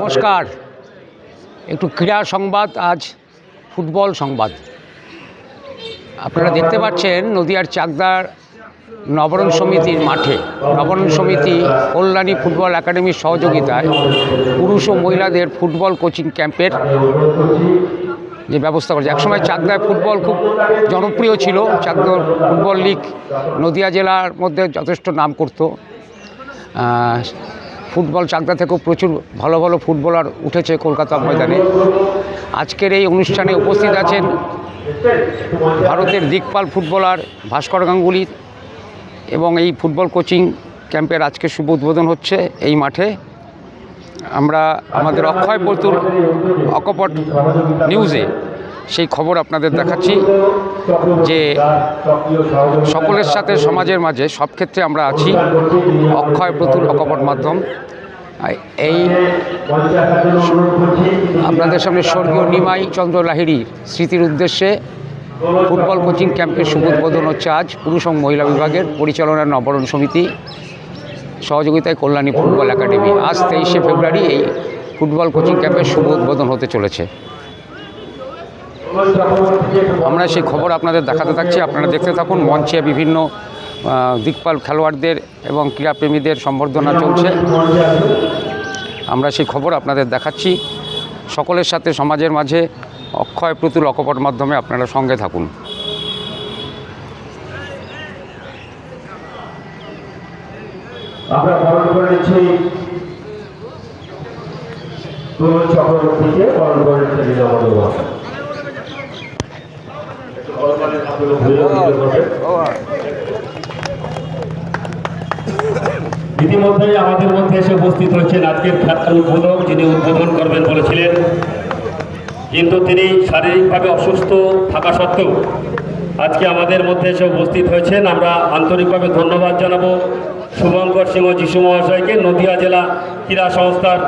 নমস্কার। একটু ক্রীড়া সংবাদ, আজ ফুটবল সংবাদ। আপনারা দেখতে পাচ্ছেন নদিয়ার চাকদার নবরণ সমিতির মাঠে। নবরণ সমিতি, কল্যাণী ফুটবল একাডেমির সহযোগিতায় পুরুষ ও মহিলাদের ফুটবল কোচিং ক্যাম্পের যে ব্যবস্থা করেছে। একসময় চাকদায় ফুটবল খুব জনপ্রিয় ছিল। চাকদার ফুটবল লিগ নদিয়া জেলার মধ্যে যথেষ্ট নাম করতো। ফুটবল চাকদা থেকেও প্রচুর ভালো ভালো ফুটবলার উঠেছে কলকাতা ময়দানে। আজকের এই অনুষ্ঠানে উপস্থিত আছেন ভারতের দিকপাল ফুটবলার ভাস্কর গাঙ্গুলি এবং এই ফুটবল কোচিং ক্যাম্পের আজকে শুভ উদ্বোধন হচ্ছে এই মাঠে। আমরা আমাদের অক্ষয় বর্তুর অকপট নিউজে সেই খবর আপনাদের দেখাচ্ছি যে সকলের সাথে সমাজের মাঝে সব ক্ষেত্রে আমরা আছি। অক্ষয় প্রতুল অকপট মাধ্যম। এই আপনাদের সামনে স্বর্গীয় নিমাই চন্দ্র লাহিড়ির স্মৃতির উদ্দেশ্যে ফুটবল কোচিং ক্যাম্পের শুভ উদ্বোধন হচ্ছে আজ। পুরুষ এবং মহিলা বিভাগের পরিচালনার নবরণ সমিতি। সহযোগিতায় কল্যাণী ফুটবল একাডেমি। আজ তেইশে ফেব্রুয়ারি এই ফুটবল কোচিং ক্যাম্পের শুভ উদ্বোধন হতে চলেছে। আমরা সেই খবর আপনাদের দেখাতে থাকছি। আপনারা দেখতে থাকুন। মঞ্চে বিভিন্ন দিকপাল খেলোয়াড়দের এবং ক্রীড়াপ্রেমীদের সম্বর্ধনা চলছে। আমরা সেই খবর আপনাদের দেখাচ্ছি। সকলের সাথে, সমাজের মাঝে অক্ষয় প্রতুল অকপট মাধ্যমে আপনারা সঙ্গে থাকুন। আমরা বরণ করে নিচ্ছি। চক্রবর্তীকে বরণ করে নিচ্ছে ইতিমধ্যেই আমাদের মধ্যে এসে উপস্থিত হয়েছেন আজকের খেলার উদ্বোধক যিনি উদ্বোধন করবেন বলেছিলেন। কিন্তু তিনি শারীরিকভাবে অসুস্থ থাকা সত্ত্বেও আজকে আমাদের মধ্যে এসে উপস্থিত হয়েছেন। আমরা আন্তরিকভাবে ধন্যবাদ জানাব শুভঙ্কর সিংহ যিশু মহাশয়কে নদিয়া জেলা ক্রীড়া সংস্থার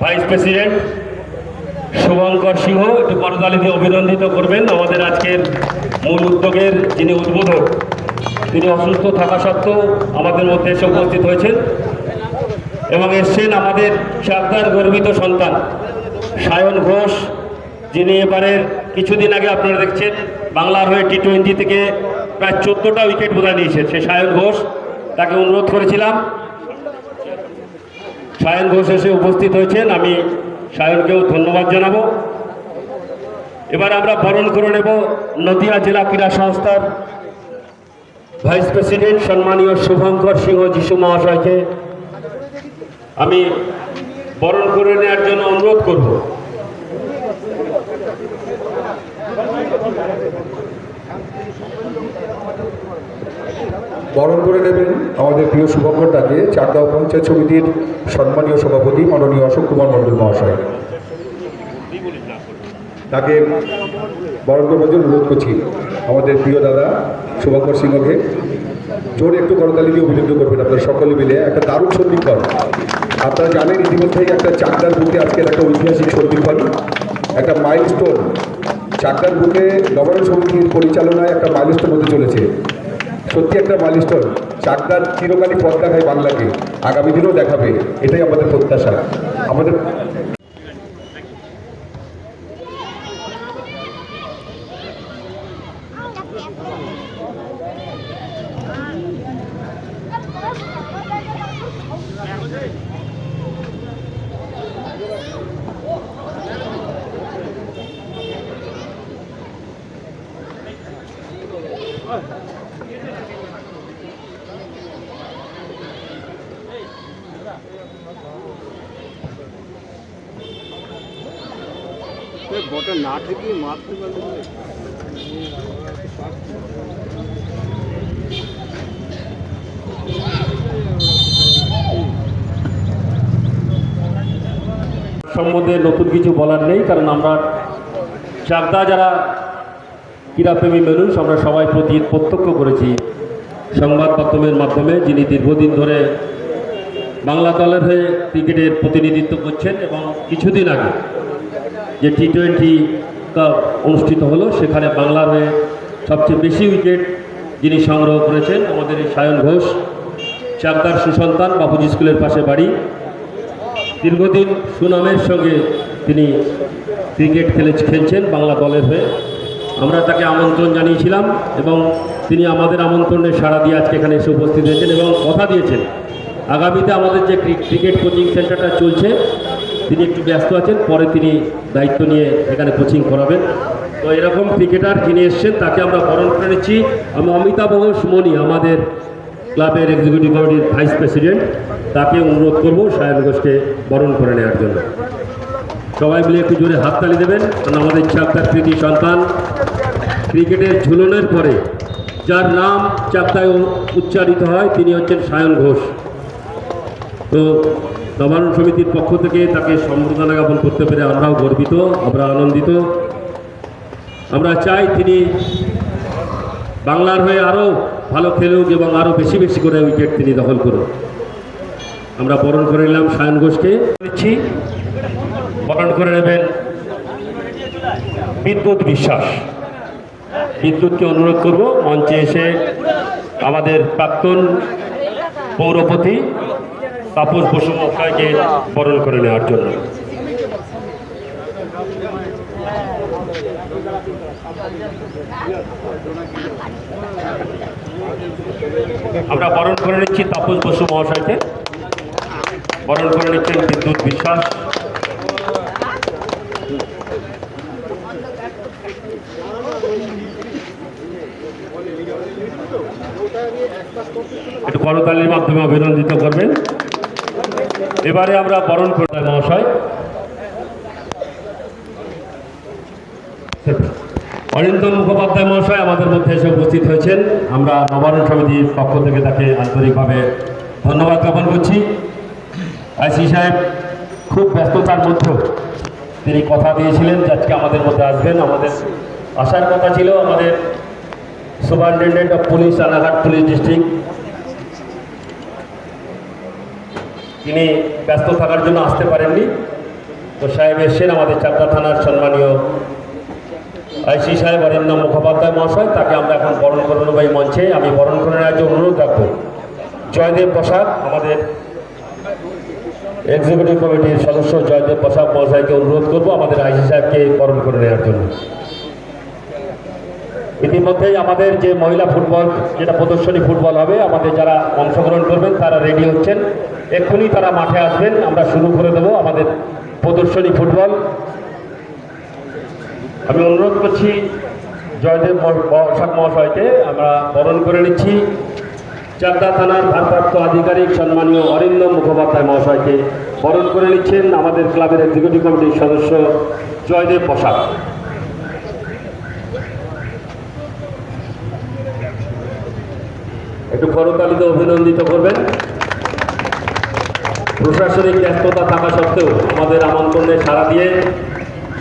ভাইস প্রেসিডেন্ট। শুভঙ্কর সিংহ একটু করতালি দিয়ে অভিনন্দিত করবেন আমাদের আজকের মূল উদ্যোগের যিনি উদ্বোধক, তিনি অসুস্থ থাকা সত্ত্বেও আমাদের মধ্যে এসে উপস্থিত হয়েছেন এবং এসছেন আমাদের চাকদার গর্বিত সন্তান, সায়ন ঘোষ, যিনি এবারের কিছুদিন আগে আপনারা দেখছেন বাংলার হয়ে টি টোয়েন্টি থেকে প্রায় চোদ্দোটা উইকেট বোধহয় নিয়েছেন। সে সায়ন ঘোষ, তাকে অনুরোধ করেছিলাম। সায়ন ঘোষ এসে উপস্থিত হয়েছেন। আমি সায়নকেও ধন্যবাদ জানাব। এবার আমরা বরণ করে নেব নদিয়া জেলা ক্রীড়া সংস্থার ভাইস প্রেসিডেন্ট সম্মানীয় শুভঙ্কর সিংহ যিশু মহাশয়কে। আমি বরণ করে নেওয়ার জন্য অনুরোধ করব। বরণ করে নেবেন আমাদের প্রিয় শুভঙ্করটাকে চাকদাও পঞ্চায়েত সমিতির সম্মানীয় সভাপতি মাননীয় অশোক কুমার মণ্ডল মহাশয়। তাকে বরণ করবার জন্য অনুরোধ করছি আমাদের প্রিয় দাদা শুভঙ্কর সিংহকে। জোরে একটু করতালি দিয়ে অভিনন্দ করবেন আপনারা সকলে মিলে। একটা দারুণ সন্ধিক্ষণ আপনারা জানেন ইতিমধ্যেই একটা চাকদার বুকে আজকের একটা ঐতিহাসিক সন্ধিক্ষণ একটা মাইলস্টোন চাকদার বুকে নবায়ন সমিতির পরিচালনায় একটা মাইলস্টোন হতে চলেছে। সত্যি একটা মাইলস্টোন চাকদার চিরকালই পথ দেখায় বাংলাকে, আগামী দিনেও দেখাবে, এটাই আমাদের প্রত্যাশা। আমাদের বটে, না মারতে সম্বন্ধে নতুন কিছু বলার নেই, কারণ আমরা চাকদা যারা ক্রীড়াপ্রেমী মানুষ, আমরা সবাই প্রতি প্রত্যক্ষ করেছি সংবাদ মাধ্যমের মাধ্যমে যিনি দীর্ঘদিন ধরে বাংলা দলের হয়ে ক্রিকেটের প্রতিনিধিত্ব করছেন এবং কিছুদিন আগে যে টি টোয়েন্টি কাপ অনুষ্ঠিত হলো, সেখানে বাংলার হয়ে সবচেয়ে বেশি উইকেট যিনি সংগ্রহ করেছেন আমাদের এই সায়ন ঘোষ, চাকদার সুসন্তান, বাপুজি স্কুলের পাশে বাড়ি। দীর্ঘদিন সুনামের সঙ্গে তিনি ক্রিকেট খেলে খেলছেন বাংলা দলের হয়ে। আমরা তাকে আমন্ত্রণ জানিয়েছিলাম এবং তিনি আমাদের আমন্ত্রণে সাড়া দিয়ে আজকে এখানে এসে উপস্থিত হয়েছেন এবং কথা দিয়েছেন। আগামীতে আমাদের যে ক্রিকেট কোচিং সেন্টারটা চলছে তিনি একটু ব্যস্ত আছেন, পরে তিনি দায়িত্ব নিয়ে এখানে কোচিং করাবেন। তো এরকম ক্রিকেটার যিনি এসছেন, তাকে আমরা বরণ করে নিচ্ছি। আমি অমিতাভ ঘোষ মণি আমাদের ক্লাবের এক্সিকিউটিভ কমিটির ভাইস প্রেসিডেন্ট তাকে অনুরোধ করব সায়ন ঘোষকে বরণ করে নেওয়ার জন্য। সবাই মিলে একটু জোরে হাততালি দেবেন, কারণ আমাদের চাকতার কৃতি সন্তান ক্রিকেটের ঝুলনের পরে যার নাম চাকতায় উচ্চারিত হয়, তিনি হচ্ছেন সায়ন ঘোষ। তো নবায়ন সমিতির পক্ষ থেকে তাকে সম্বর্ধনা জ্ঞাপন করতে পেরে আমরাও গর্বিত, আমরা আনন্দিত। আমরা চাই তিনি বাংলার হয়ে আরও ভালো খেলুক এবং আরও বেশি বেশি করে উইকেট তিনি দখল করুন আমরা বরণ করে নিলাম সায়ন ঘোষকে। দিচ্ছি। বরণ করে নেবেন বিদ্যুৎ বিশ্বাস। বিদ্যুৎকে অনুরোধ করব, মঞ্চে এসে আমাদের প্রাক্তন পৌরপতি তাপস বসু মহাশয়কে বরণ করে নেওয়ার জন্য। আমরা বরণ করে নিচ্ছি তাপস বসু মহাশয়কে। বরণ করে নিচ্ছেন বিদ্যুৎ বিশ্বাস। একটু করতালির মাধ্যমে অভিনন্দিত করবেন। এবারে আমরা বরণ করতে মহাশয়। অরিন্দম মুখোপাধ্যায় মহাশয় আমাদের মধ্যে এসে উপস্থিত হয়েছেন। আমরা নবায়ন সমিতির পক্ষ থেকে তাকে আন্তরিকভাবে ধন্যবাদ জ্ঞাপন করছি। আইসি সাহেব খুব ব্যস্ততার মধ্যেও তিনি কথা দিয়েছিলেন আজকে আমাদের মধ্যে আসবেন। আমাদের আসার কথা ছিল আমাদের superintendent of police, Ranaghat police district. তিনি ব্যস্ত থাকার জন্য আসতে পারেননি। তো সাহেব এসছেন আমাদের চাকদা থানার সম্মানীয় আইসি সাহেব অরিন্দ মুখোপাধ্যায় মহাশয়, তাকে আমরা এখন বরণ করে নেব এই মঞ্চে। আমি বরণ করে নেওয়ার জন্য অনুরোধ রাখব, জয়দেব প্রসাদ, আমাদের এক্সিকিউটিভ কমিটির সদস্য জয়দেব প্রসাদ মহাশয়কে অনুরোধ করব আমাদের আইসি সাহেবকে বরণ করে নেওয়ার জন্য। ইতিমধ্যেই আমাদের যে মহিলা ফুটবল, যেটা প্রদর্শনী ফুটবল হবে, আমাদের যারা অংশগ্রহণ করবেন, তারা রেডি হচ্ছেন। এক্ষুনি তারা মাঠে আসবেন, আমরা শুরু করে দেবো আমাদের প্রদর্শনী ফুটবল। আমি অনুরোধ করছি জয়দেব বসাক মহাশয়কে, আমরা বরণ করে নিচ্ছি। চাকদা থানার ভারপ্রাপ্ত আধিকারিক সম্মানীয় অরিন্দম মুখোপাধ্যায় মহাশয়কে বরণ করে নিচ্ছেন আমাদের ক্লাবের এক্সিকিউটিভ কমিটির সদস্য জয়দেব বসাক। একটু করতালিতে অভিনন্দিত করবেন। প্রশাসনিক ব্যস্ততা থাকা সত্ত্বেও আমাদের আমন্ত্রণে সাড়া দিয়ে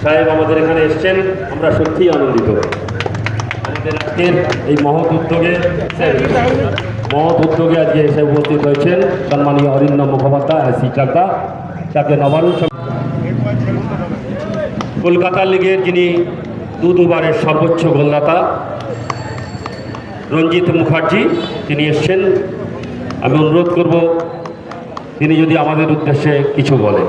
সাহেব আমাদের এখানে এসছেন। আমরা সত্যিই আনন্দিত। আমাদের আজকের এই মহৎ উদ্যোগে মহৎ উদ্যোগে আজকে এসে উপস্থিত হয়েছেন সম্মানীয় অরিন্দম মুখোপাধ্যায় চাকদা। তাকে সম- কলকাতা লিগের যিনি দু দুবারের সর্বোচ্চ গোলদাতা রঞ্জিত মুখার্জি তিনি এসছেন। আমি অনুরোধ করব, তিনি যদি আমাদের উদ্দেশ্যে কিছু বলেন।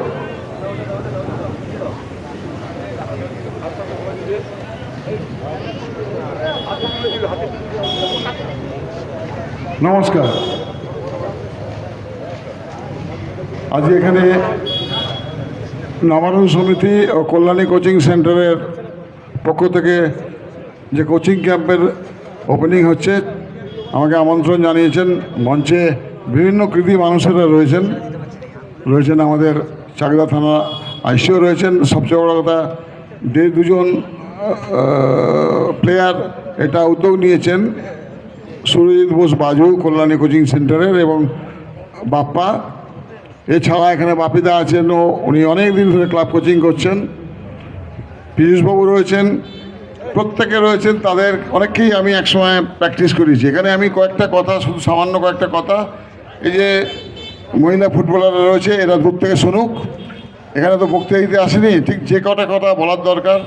নমস্কার। আজ এখানে নবায়ন সমিতি ও কল্যাণী কোচিং সেন্টারের পক্ষ থেকে যে কোচিং ক্যাম্পের ওপেনিং হচ্ছে আমাকে আমন্ত্রণ জানিয়েছেন মঞ্চে বিভিন্ন কৃতি মানুষেরা রয়েছেন। রয়েছেন আমাদের চাকদা থানা আইসিও রয়েছেন। সবচেয়ে বড় কথা যে দুজন প্লেয়ার এটা উদ্যোগ নিয়েছেন। সুরজিৎ বোস বাজু, কল্যাণী কোচিং সেন্টারের এবং বাপ্পা। এছাড়া এখানে বাপিদা আছেন ও উনি অনেক দিন ধরে ক্লাব কোচিং করছেন। পীযূষবাবু রয়েছেন। প্রত্যেকে রয়েছেন, তাদের অনেককেই আমি একসময় প্র্যাকটিস করেছি। এখানে আমি কয়েকটা কথা, শুধু সামান্য কয়েকটা কথা। এই যে মহিলা ফুটবলাররা রয়েছে, এরা দূর থেকে শুনুক। এখানে তো বক্তৃতা দিতে আসেনি, ঠিক যে কটা কথা বলার দরকার,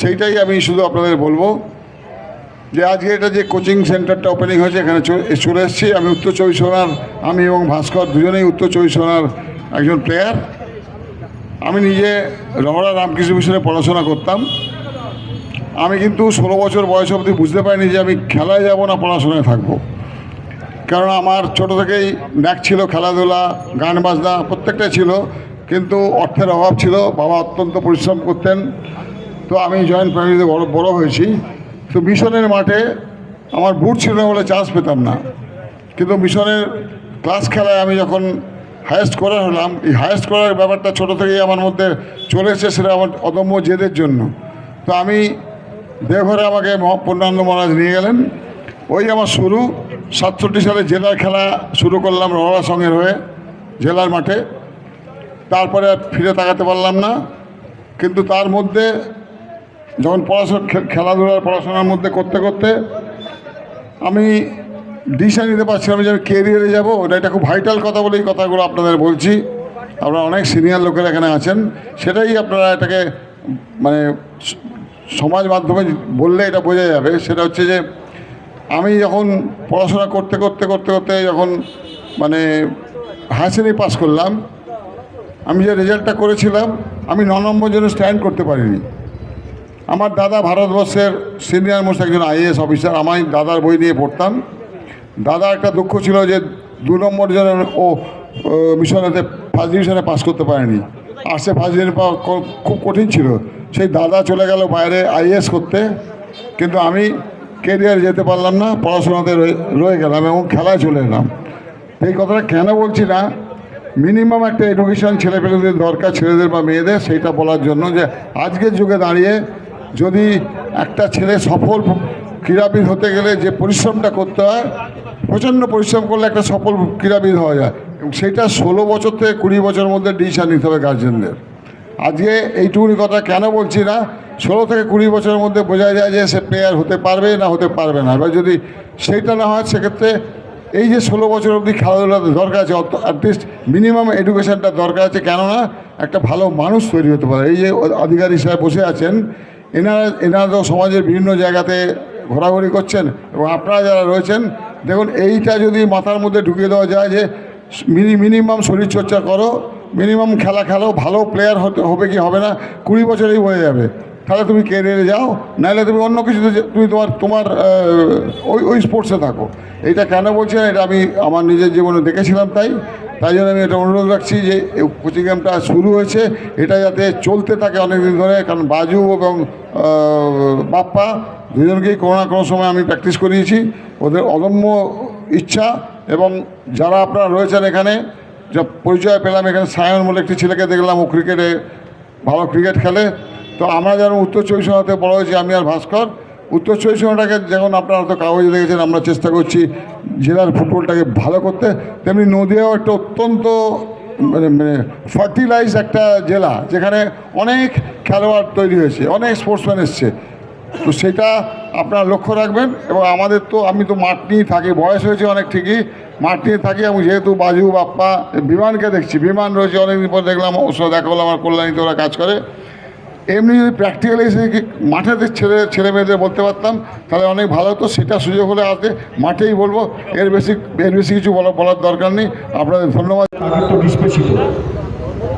সেইটাই আমি শুধু আপনাদের বলব। যে আজকে এটা যে কোচিং সেন্টারটা ওপেনিং হয়েছে, এখানে চলে এসেছি। আমি উত্তর চব্বিশ পরগনার, আমি এবং ভাস্কর দুজনেই উত্তর চব্বিশ পরগনার একজন প্লেয়ার আমি নিজে রহড়া রামকৃষ্ণ মিশনে পড়াশোনা করতাম। আমি কিন্তু ষোলো বছর বয়স অবধি বুঝতে পারিনি যে আমি খেলায় যাব না পড়াশোনায় থাকব। কারণ আমার ছোট থেকেই ন্যাক ছিল খেলাধুলা, গান বাজনা প্রত্যেকটা ছিল। কিন্তু অর্থের অভাব ছিল, বাবা অত্যন্ত পরিশ্রম করতেন। তো আমি জয়েন্ট ফ্যামিলিতে বড় বড় হয়েছি। তো মিশনের মাঠে আমার বুট ছিল না বলে চান্স পেতাম না। কিন্তু মিশনের ক্লাস খেলায় আমি যখন হায়েস্ট করার হলাম, এই হায়েস্ট করার ব্যাপারটা ছোট থেকেই আমার মধ্যে চলে এসেছে সেটা আমার অদম্য জেদের জন্য। তো আমি দেওঘরে আমাকে পূর্ণানন্দ মহারাজ নিয়ে গেলেন। ওই আমার শুরু, সাতষট্টি সালে জেলার খেলা শুরু করলাম রহরা সঙ্গের হয়ে জেলার মাঠে। তারপরে ফিরে তাকাতে পারলাম না, কিন্তু তার মধ্যে যখন পড়াশোনা খেলাধুলার পড়াশোনার মধ্যে করতে করতে আমি ডিসিশন নিতে পারছিলাম যে আমি কেরিয়ারে যাব। ওটা একটা খুব ভাইটাল কথা বলেই কথাগুলো আপনাদের বলছি। আপনারা অনেক সিনিয়র লোকেরা এখানে আছেন। সেটাই আপনারা এটাকে মানে সমাজ মাধ্যমে বললে এটা বোঝা যাবে। সেটা হচ্ছে যে, আমি যখন পড়াশোনা করতে করতে করতে করতে যখন মানে হায়ার সেকেন্ডারি পাস করলাম, আমি যে রেজাল্টটা করেছিলাম, আমি ন নম্বর জন্য স্ট্যান্ড করতে পারিনি। আমার দাদা ভারতবর্ষের সিনিয়র মোস্ট একজন আইএএস অফিসার আমি দাদার বই নিয়ে পড়তাম। দাদা একটা দুঃখ ছিল যে, দু নম্বর জন্য ও মিশনেতে ফার্স্ট ডিভিশনে পাস করতে পারেনি। আর সে ফার্স্ট ডিভিশনে পাওয়া খুব কঠিন ছিল। সেই দাদা চলে গেল বাইরে আইএস করতে, কিন্তু আমি কেরিয়ার যেতে পারলাম না, পড়াশোনাতে রয়ে- গেলাম এবং খেলায় চলে এলাম। এই কথাটা কেন বলছি না? মিনিমাম একটা এডুকেশন ছেলেপেলেদের দরকার, ছেলেদের বা মেয়েদের, সেইটা বলার জন্য যে আজকের যুগে দাঁড়িয়ে যদি একটা ছেলে সফল ক্রীড়াবিদ হতে গেলে যে পরিশ্রমটা করতে হয়, প্রচণ্ড পরিশ্রম করলে একটা সফল ক্রীড়াবিদ হওয়া যায়। এবং সেটা ষোলো বছর থেকে কুড়ি বছরের মধ্যে ডিসিশন নিতে হবে গার্জেনদের আজকে এইটুকুনি কথা কেন বলছি না? ষোলো থেকে কুড়ি বছরের মধ্যে বোঝা যায় যে সে প্লেয়ার হতে পারবে না হতে পারবে না। এবার যদি সেইটা না হয়, সেক্ষেত্রে এই যে ষোলো বছর অবধি খেলাধুলা দরকার আছে অ্যাটলিস্ট মিনিমাম এডুকেশনটা দরকার আছে। কেননা একটা ভালো মানুষ তৈরি হতে পারে। এই যে আধিকারিক সাহেব বসে আছেন, এনারা এনারা তো সমাজের বিভিন্ন জায়গাতে ঘোরাঘুরি করছেন এবং আপনারা যারা রয়েছেন, দেখুন এইটা যদি মাথার মধ্যে ঢুকিয়ে দেওয়া যায় যে মিনি মিনিমাম শরীরচর্চা করো মিনিমাম খেলা খেলো ভালো প্লেয়ার হতে হবে কি হবে না, কুড়ি বছরেই হয়ে যাবে। তাহলে তুমি কেরিয়ারে যাও, নাহলে তুমি অন্য কিছুতে তুমি তোমার তোমার ওই ওই স্পোর্টসে থাকো। এটা কেন বলছি এটা আমি আমার নিজের জীবনে দেখেছিলাম তাই। তাই জন্য আমি এটা অনুরোধ রাখছি যে কোচিং ক্যাম্পটা শুরু হয়েছে, এটা যাতে চলতে থাকে অনেক দিন ধরে, কারণ বাজু এবং বাপ্পা দুজনকেই কোনো না কোনো সময় আমি প্র্যাকটিস করিয়েছি। ওদের অদম্য ইচ্ছা এবং যারা আপনারা রয়েছেন এখানে যা পরিচয় পেলাম, এখানে সায়ন বলে একটি ছেলেকে দেখলাম, ও ক্রিকেটে ভালো ক্রিকেট খেলে। তো আমরা যেমন উত্তর চব্বিশ পরগনাতে বড় হয়েছি, আমি আর ভাস্কর। উত্তর চব্বিশ পরগনাটাকে যেমন আপনারা হয়তো কাগজে দেখেছেন, আমরা চেষ্টা করছি জেলার ফুটবলটাকে ভালো করতে। তেমনি নদীয়াও একটা অত্যন্ত মানে মানে ফার্টিলাইজ একটা জেলা, যেখানে অনেক খেলোয়াড় তৈরি হয়েছে, অনেক স্পোর্টসম্যান এসছে। তো সেটা আপনারা লক্ষ্য রাখবেন, এবং আমাদের তো, আমি তো মাঠ নিয়েই থাকি, বয়স হয়েছে অনেক ঠিকই নিয়ে থাকি এবং যেহেতু বাজু বাপ্পা, বিমানকে দেখছি। বিমান রয়েছে, অনেকদিন পর দেখলাম সাথে দেখা হলো আমার কল্যাণীতে ওরা কাজ করে। এমনি যদি প্র্যাকটিক্যালি এসে মাঠেতে ছেলে ছেলে মেয়েদের বলতে পারতাম, তাহলে অনেক ভালো হতো, সেটা সুযোগ হলে আসতে মাঠেই বলব। এর বেশি এর বেশি কিছু বলা বলার দরকার নেই। আপনাদের ধন্যবাদ।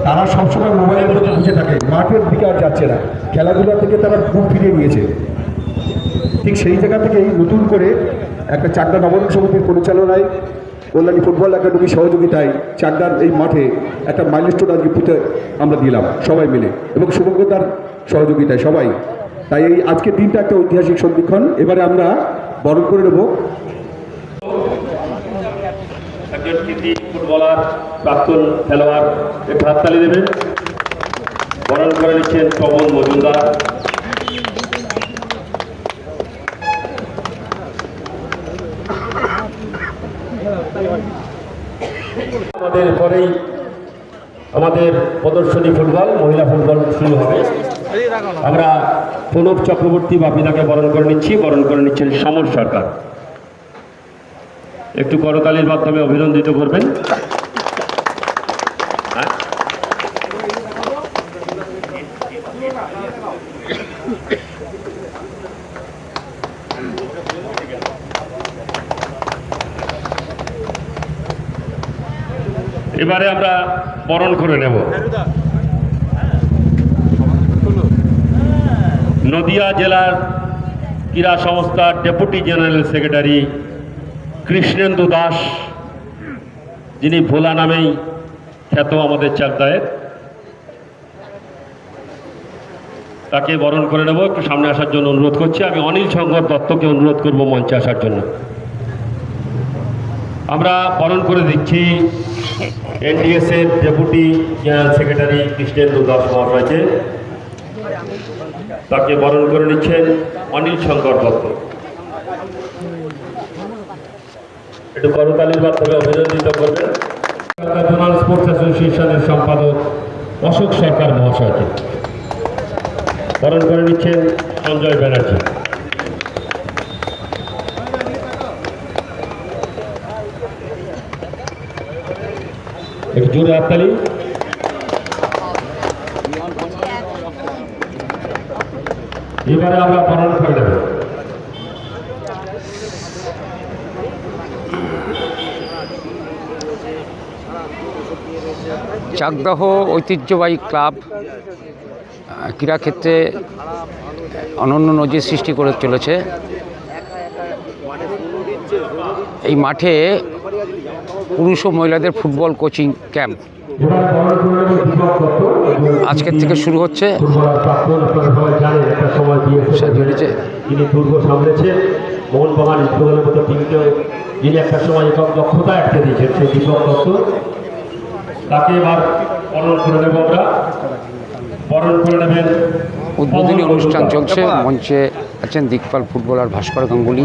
তারা সবসময় মোবাইলের মধ্যে বুঝে থাকে, মাঠের দিকে আর যাচ্ছে না। খেলাধুলা থেকে তারা খুব ফিরিয়ে নিয়েছে। ঠিক সেই জায়গা থেকেই নতুন করে একটা চারটা নবরণ সমিতির পরিচালনায় কল্যাণী ফুটবল একাডেমির সহযোগিতায় চাকদার এই মাঠে একটা মাইলস্টোন আজকে পুঁতে আমরা দিলাম, সবাই মিলে। এবং শুভঙ্কতার সহযোগিতায় সবাই। তাই এই আজকের দিনটা একটা ঐতিহাসিক সন্ধিক্ষণ। এবারে আমরা বরণ করে নেব। একজন ফুটবলার, প্রাক্তন খেলোয়াড় হাততালি দেবেন। বরণ করে নিচ্ছেন পবন মজুমদার। আমাদের পরেই আমাদের প্রদর্শনী ফুটবল, মহিলা ফুটবল শুরু হবে। আমরা প্রণব চক্রবর্তী বাপিদাকে বরণ করে নিচ্ছি। বরণ করে নিচ্ছেন সমর সরকার। একটু করতালির মাধ্যমে অভিনন্দিত করবেন। বরণ করে নেব। নদিয়া জেলার ক্রীড়া সংস্থার deputy general secretary Krishnendu Das, যিনি ভোলা নামেই খ্যাত আমাদের চাকদায়ের তাকে বরণ করে নেব। একটু সামনে আসার জন্য অনুরোধ করছি। আমি অনিল শঙ্কর দত্তকে অনুরোধ করব মঞ্চে আসার জন্য। আমরা বরণ করে দিচ্ছি এনডিএস এর deputy general secretary Krishnendu Das মহাশয়কে তাকে বরণ করে নিচ্ছেন অনিল শঙ্কর দত্ত। একটু করতালির মাধ্যমে অভিনন্দিত করবেন। জোনাল স্পোর্টস অ্যাসোসিয়েশনের সম্পাদক অশোক সরকার মহাশয়কে বরণ করে নিচ্ছেন সঞ্জয় ব্যানার্জি। একটু জোরে হাততালি এবারে আমরা করে দেব চাকদাহ ঐতিহ্যবাহী ক্লাব ক্রীড়াক্ষেত্রে অনন্য নজির সৃষ্টি করে চলেছে। এই মাঠে পুরুষ ও মহিলাদের ফুটবল কোচিং ক্যাম্প। আজকের থেকে শুরু হচ্ছে। দুর্বার প্রাক্তন আপনারা সবাই জানেন একটা সময় দিয়েছে সাজিয়েছে। তিনি দুর্গ সামলেছেন। মোহনবাগান ইস্টবেঙ্গলের মতো টিমকেও যিনি একটা সময় একক দক্ষতা আটকে দিয়েছেন সেই দীপক দত্ত। তাকে এবার বরণ করে নেব আমরা। বরণ করে নেবেন উদ্বোধনী অনুষ্ঠান চলছে। মঞ্চে আছেন দিকপাল ফুটবলার ভাস্কর গাঙ্গুলি।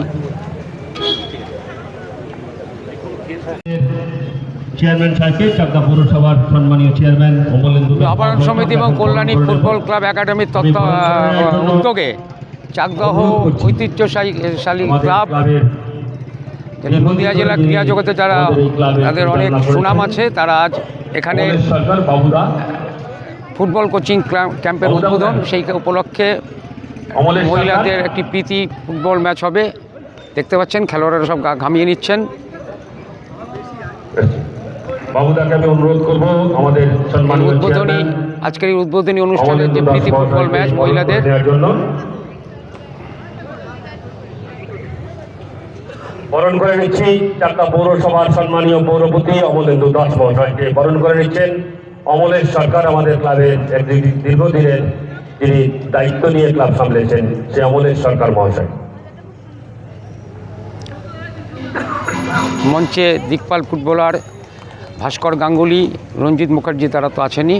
চেয়ারম্যান সাহেবকে চাকদা পৌরসভার সম্মানীয় চেয়ারম্যান অমলেন্দু সমিতি এবং কল্যাণী ফুটবল ক্লাব একাডেমির তত্ত্ব উদ্যোগে চাকদহ ঐতিহ্যশালী শালী ক্লাব নদিয়া জেলা ক্রীড়া জগতে যারা তাদের অনেক সুনাম আছে তারা আজ এখানে ফুটবল কোচিং ক্যাম্পের উদ্বোধন সেই উপলক্ষে মহিলাদের একটি প্রীতি ফুটবল ম্যাচ হবে। দেখতে পাচ্ছেন খেলোয়াড়রা সব ঘামিয়ে নিচ্ছেন। বাবুদাকে আমি অনুরোধ করব আমাদের সম্মানীয় উদ্বোধনী আজকের এই উদ্বোধনী অনুষ্ঠানের যে প্রীতি ফুটবল ম্যাচ মহিলাদের জন্য। বরণ করে নিচ্ছি চারটা পৌরসভার সম্মানীয় পৌরপতি অমলেন্দু দাস মহাশয়কে। বরণ করে নিচ্ছেন অমলেশ সরকার আমাদের ক্লাবের দীর্ঘদিনের যিনি দায়িত্ব নিয়ে ক্লাব সামলেছেন সে অমলেশ সরকার মহাশয়। মঞ্চে দিকপাল ফুটবলার ভাস্কর গাঙ্গুলি রঞ্জিত মুখার্জি তারা তো আছেনই।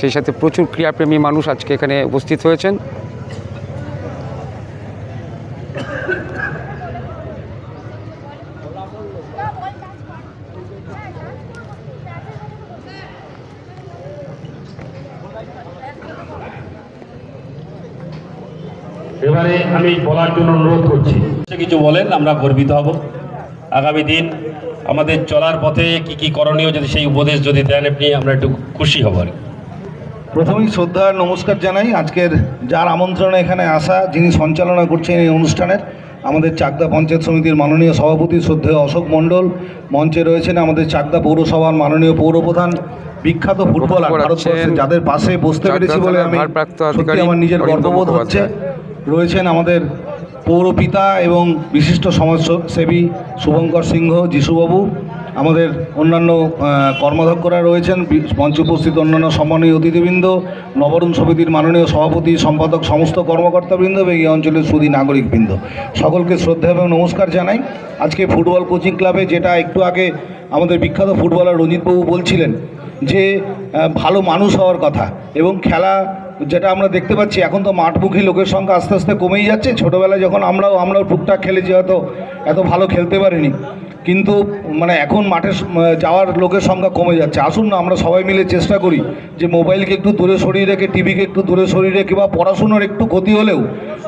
সেই সাথে প্রচুর ক্রীড়াপ্রেমী মানুষ আজকে এখানে উপস্থিত হয়েছেন। এবারে আমি বলার জন্য অনুরোধ করছি। কিছু বলেন আমরা গর্বিত হব। আগামী দিন আমাদের চলার পথে কি কি করণীয় যদি সেই উপদেশ যদি দেন আপনি আমরা একটু খুশি হব আর প্রথমেই শ্রদ্ধা আর নমস্কার জানাই। আজকের যার আমন্ত্রণে এখানে আসা যিনি সঞ্চালনা করছেন এই অনুষ্ঠানের আমাদের চাকদা পঞ্চায়েত সমিতির মাননীয় সভাপতি শ্রদ্ধেয় অশোক মণ্ডল। মঞ্চে রয়েছেন আমাদের চাকদা পৌরসভার মাননীয় পৌরপ্রধান বিখ্যাত ফুটবলার যাদের পাশে বসতে পেরেছি বলে আমি সত্যি আমার নিজের গর্ববোধ হচ্ছে। রয়েছেন আমাদের পৌরপিতা এবং বিশিষ্ট সমাজসেবী শুভঙ্কর সিংহ যিশুবাবু, আমাদের অন্যান্য কর্মাধ্যক্ষরা রয়েছেন মঞ্চে উপস্থিত অন্যান্য সম্মানীয় অতিথিবৃন্দ, নবরণ সমিতির মাননীয় সভাপতি, সম্পাদক, সমস্ত কর্মকর্তাবৃন্দ এবং এই অঞ্চলের সুদী নাগরিকবৃন্দ। সকলকে শ্রদ্ধা এবং নমস্কার জানাই। আজকে ফুটবল কোচিং ক্লাবে যেটা একটু আগে আমাদের বিখ্যাত ফুটবলার রঞ্জিতবাবু বলছিলেন যে ভালো মানুষ হওয়ার কথা এবং খেলা যেটা আমরা দেখতে পাচ্ছি, এখন তো মাঠমুখী লোকের সংখ্যা আস্তে আস্তে কমেই যাচ্ছে। ছোটোবেলায় যখন আমরাও আমরাও টুকটাক খেলেছি, হয়তো এত ভালো খেলতে পারিনি। কিন্তু মানে এখন মাঠে যাওয়ার লোকের সংখ্যা কমে যাচ্ছে। আসুন না, আমরা সবাই মিলে চেষ্টা করি যে মোবাইলকে একটু দূরে সরিয়ে রেখে, টিভিকে একটু দূরে সরিয়ে রেখে, বা পড়াশুনোর একটু ক্ষতি হলেও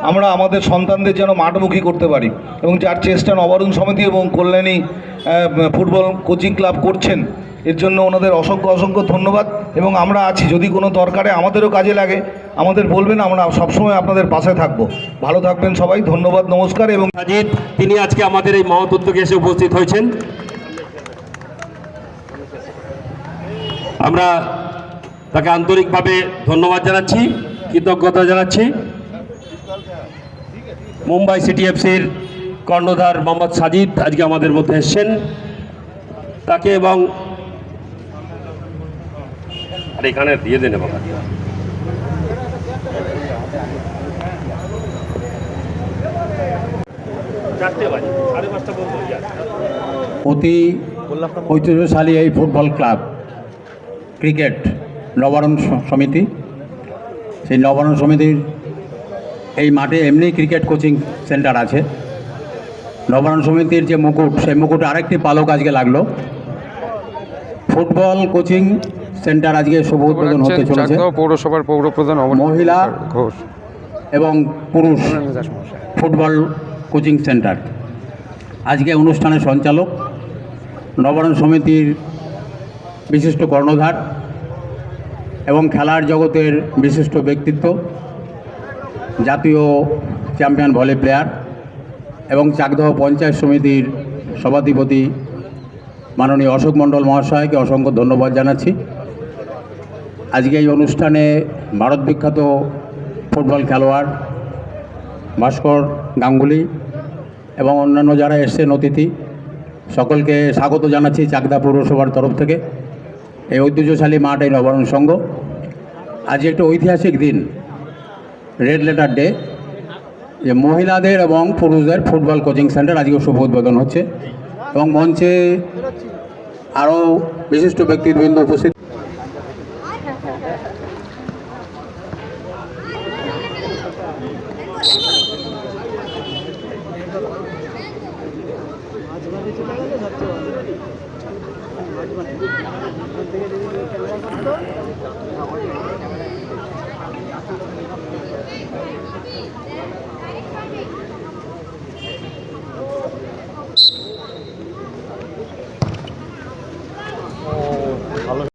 আমরা আমাদের সন্তানদের যেন মাঠমুখী করতে পারি। এবং যার চেষ্টা নবরুণ সমিতি এবং কল্যাণী ফুটবল কোচিং ক্লাব করছেন এর জন্য ওনাদের অসংখ্য অসংখ্য ধন্যবাদ এবং আমরা আছি। যদি কোনো দরকারে আমাদেরও কাজে লাগে, আমাদের বলবেন, আমরা সবসময় আপনাদের পাশে থাকব। ভালো থাকবেন সবাই, ধন্যবাদ, নমস্কার এবং সাজিদ, তিনি আজকে আমাদের এই মহৎ উদ্যোগে এসে উপস্থিত হয়েছেন। আমরা তাকে আন্তরিকভাবে ধন্যবাদ জানাচ্ছি, কৃতজ্ঞতা জানাচ্ছি। মুম্বাই সিটি এফসির কর্ণধার মোহাম্মদ সাজিদ আজকে আমাদের মধ্যে এসছেন। তাকে এবং আর এখানে দিয়ে দেন বাবা। অতি ঐতিহ্যশালী এই ফুটবল ক্লাব ক্রিকেট নবারণ সমিতি। সেই নবারণ সমিতির এই মাঠে এমনি ক্রিকেট কোচিং সেন্টার আছে। নবারণ সমিতির যে মুকুট সেই মুকুট আরেকটি পালক আজকে লাগল। ফুটবল কোচিং সেন্টার আজকে শুভ উদ্বোধন হতে চলেছে। পৌরসভার পৌরপ্রধান মহিলা ঘোষ। এবং পুরুষ ফুটবল কোচিং সেন্টার। আজকে অনুষ্ঠানের সঞ্চালক নবায়ন সমিতির বিশিষ্ট কর্ণধার এবং খেলার জগতের বিশিষ্ট ব্যক্তিত্ব জাতীয় চ্যাম্পিয়ন ভলি প্লেয়ার এবং চাকদহ পঞ্চায়েত সমিতির সভাধিপতি মাননীয় অশোক মণ্ডল মহাশয়কে অসংখ্য ধন্যবাদ জানাচ্ছি। আজকে এই অনুষ্ঠানে ভারত বিখ্যাত ফুটবল খেলোয়াড় ভাস্কর গাঙ্গুলি এবং অন্যান্য যারা এসছেন অতিথি, সকলকে স্বাগত জানাচ্ছি চাকদা পৌরসভার তরফ থেকে। এই ঐতিহ্যশালী মাঠ এই নবায়ন সংঘ। আজ একটি ঐতিহাসিক দিন, রেড লেটার ডে। যে মহিলাদের এবং পুরুষদের ফুটবল কোচিং সেন্টার আজকে শুভ উদ্বোধন হচ্ছে এবং মঞ্চে আরও বিশিষ্ট ব্যক্তিবৃন্দ উপস্থিত।